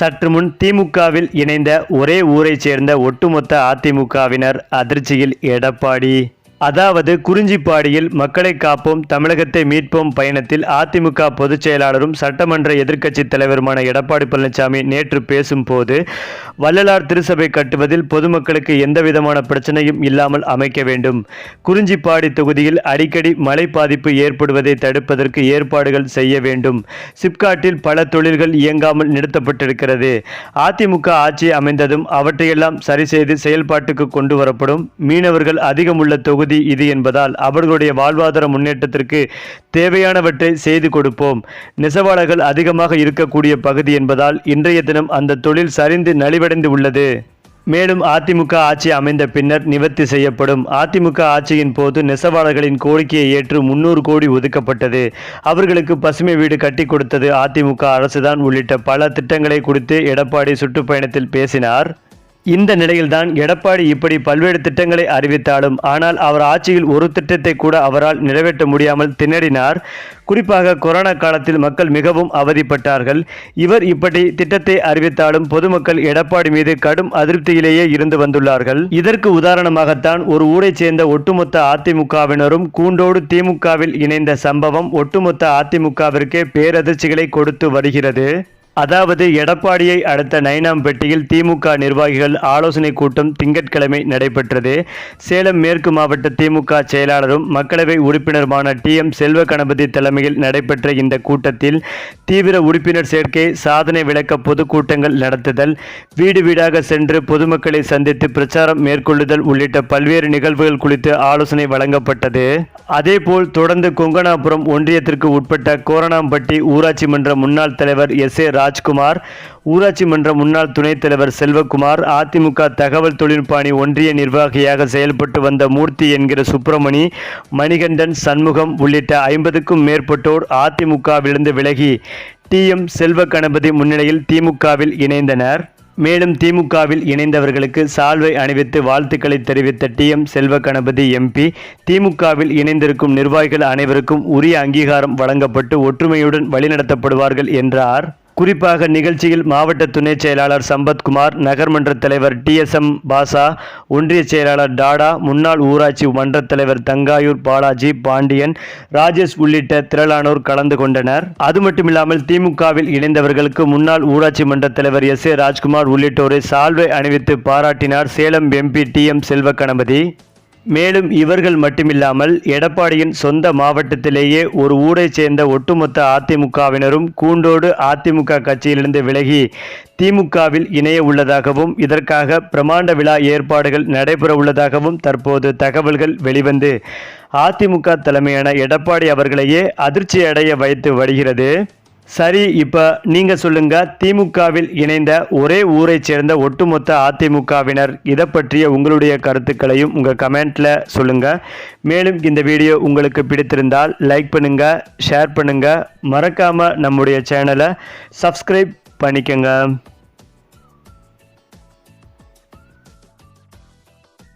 சற்று முன் திமுகவில் இணைந்த ஒரே ஊரைச் சேர்ந்த ஒட்டுமொத்த அதிமுகவினர் அதிர்ச்சியில் எடப்பாடி. அதாவது குறிஞ்சிப்பாடியில் மக்களை காப்போம் தமிழகத்தை மீட்போம் பயணத்தில் அதிமுக பொதுச் செயலாளரும் சட்டமன்ற எதிர்க்கட்சித் தலைவருமான எடப்பாடி பழனிசாமி நேற்று பேசும்போது வள்ளலார் திருசபை கட்டுவதில் பொதுமக்களுக்கு எந்தவிதமான பிரச்சனையும் இல்லாமல் அமைக்க வேண்டும். குறிஞ்சிப்பாடி தொகுதியில் அடிக்கடி மழை பாதிப்பு ஏற்படுவதை தடுப்பதற்கு ஏற்பாடுகள் செய்ய வேண்டும். சிப்காட்டில் பல தொழில்கள் இயங்காமல் நிறுத்தப்பட்டிருக்கிறது. அதிமுக ஆட்சி அமைந்ததும் அவற்றையெல்லாம் சரி செய்து செயல்பாட்டுக்கு கொண்டு வரப்படும். மீனவர்கள் அதிகமுள்ள தொகுதி இது என்பதால் அவர்களுடைய வாழ்வாதார முன்னேற்றத்திற்கு தேவையானவற்றை செய்து கொடுப்போம். நெசவாளர்கள் அதிகமாக இருக்கக்கூடிய பகுதி என்பதால் இன்றைய தினம் அந்த தொழில் சரிந்து நலிவடைந்து உள்ளது. மேலும் அதிமுக ஆட்சி அமைந்த பின்னர் நிவர்த்தி செய்யப்படும். அதிமுக ஆட்சியின் போது நெசவாளர்களின் கோரிக்கையை ஏற்று முன்னூறு கோடி ஒதுக்கப்பட்டது. அவர்களுக்கு பசுமை வீடு கட்டி கொடுத்தது அதிமுக அரசுதான். உள்ளிட்ட பல திட்டங்களை குறித்து எடப்பாடி சுற்றுப்பயணத்தில் பேசினார். இந்த நிலையில்தான் எடப்பாடி இப்படி பல்வேறு திட்டங்களை அறிவித்தாலும் ஆனால் அவர் ஆட்சியில் ஒரு திட்டத்தை கூட அவரால் நிறைவேற்ற முடியாமல் திணறினார். குறிப்பாக கொரோனா காலத்தில் மக்கள் மிகவும் அவதிப்பட்டார்கள். இவர் இப்படி திட்டத்தை அறிவித்தாலும் பொதுமக்கள் எடப்பாடி மீது கடும் அதிருப்தியிலேயே இருந்து வந்துள்ளார்கள். இதற்கு உதாரணமாகத்தான் ஒரு ஊரைச் சேர்ந்த ஒட்டுமொத்த அதிமுகவினரும் கூண்டோடு திமுகவில் இணைந்த சம்பவம் ஒட்டுமொத்த அதிமுகவிற்கே பேரதிர்ச்சிகளை கொடுத்து வருகிறது. அதாவது எடப்பாடியை அடுத்த நைனாம்பேட்டையில் திமுக நிர்வாகிகள் ஆலோசனை கூட்டம் திங்கட்கிழமை நடைபெற்றது. சேலம் மேற்கு மாவட்ட திமுக செயலாளரும் மக்களவை உறுப்பினருமான டி எம் செல்வ கணபதி தலைமையில் நடைபெற்ற இந்த கூட்டத்தில் தீவிர உறுப்பினர் சேர்க்கை சாதனை விளக்க பொதுக்கூட்டங்கள் நடத்துதல் வீடு வீடாக சென்று பொதுமக்களை சந்தித்து பிரச்சாரம் மேற்கொள்ளுதல் உள்ளிட்ட பல்வேறு நிகழ்வுகள் குறித்து ஆலோசனை வழங்கப்பட்டது. அதேபோல் தொடர்ந்து கொங்கனாபுரம் ஒன்றியத்திற்கு உட்பட்ட கோரணாம்பட்டி ஊராட்சி மன்ற முன்னாள் தலைவர் எஸ் ஏ ராஜ்குமார் ஊராட்சி மன்ற முன்னாள் துணைத் தலைவர் செல்வகுமார் அதிமுக தகவல் தொழில்நுட்ப அணி ஒன்றிய நிர்வாகியாக செயல்பட்டு வந்த மூர்த்தி என்கிற சுப்பிரமணி மணிகண்டன் சண்முகம் உள்ளிட்ட ஐம்பதுக்கும் மேற்பட்டோர் அதிமுகவிலிருந்து விலகி டி. எம். செல்வ கணபதி முன்னிலையில் திமுகவில் இணைந்தனர். மேலும் திமுகவில் இணைந்தவர்களுக்கு சால்வை அணிவித்து வாழ்த்துக்களை தெரிவித்த D. M. Selva Ganapathi MP திமுகவில் இணைந்திருக்கும் நிர்வாகிகள் அனைவருக்கும் உரிய அங்கீகாரம் வழங்கப்பட்டு ஒற்றுமையுடன் வழிநடத்தப்படுவார்கள் என்றார். குறிப்பாக நிகழ்ச்சியில் மாவட்ட துணை செயலாளர் சம்பத்குமார் நகர்மன்ற தலைவர் டி எஸ் எம் பாசா ஒன்றிய செயலாளர் டாடா முன்னாள் ஊராட்சி மன்ற தலைவர் தங்காயூர் பாலாஜி பாண்டியன் ராஜேஷ் உள்ளிட்ட திரளானோர் கலந்து கொண்டனர். அது மட்டுமில்லாமல் திமுகவில் இணைந்தவர்களுக்கு முன்னாள் ஊராட்சி மன்ற தலைவர் எஸ் ஏ ராஜ்குமார் உள்ளிட்டோரை சால்வை அணிவித்து பாராட்டினார் Salem MP D M Selva Ganapathi. மேலும் இவர்கள் மட்டுமில்லாமல் எடப்பாடியின் சொந்த மாவட்டத்திலேயே ஒரு ஊரைச் சேர்ந்த ஒட்டுமொத்த அதிமுகவினரும் கூண்டோடு அதிமுக கட்சியிலிருந்து விலகி திமுகவில் இணைய உள்ளதாகவும் இதற்காக பிரமாண்ட விழா ஏற்பாடுகள் நடைபெற உள்ளதாகவும் தற்போது தகவல்கள் வெளிவந்து அதிமுக தலைமையான எடப்பாடி அவர்களையே அதிர்ச்சி அடைய வைத்து வருகிறது. சரி இப்போ நீங்கள் சொல்லுங்க. திமுகவில் இணைந்த ஒரே ஊரைச் சேர்ந்த ஒட்டுமொத்த அதிமுகவினர் இதை பற்றிய உங்களுடைய கருத்துக்களையும் உங்கள் கமெண்ட்டில் சொல்லுங்கள் மேலும் இந்த வீடியோ உங்களுக்கு பிடித்திருந்தால் லைக் பண்ணுங்கள் ஷேர் பண்ணுங்கள் மறக்காமல் நம்முடைய சேனலை சப்ஸ்கிரைப் பண்ணிக்கங்க.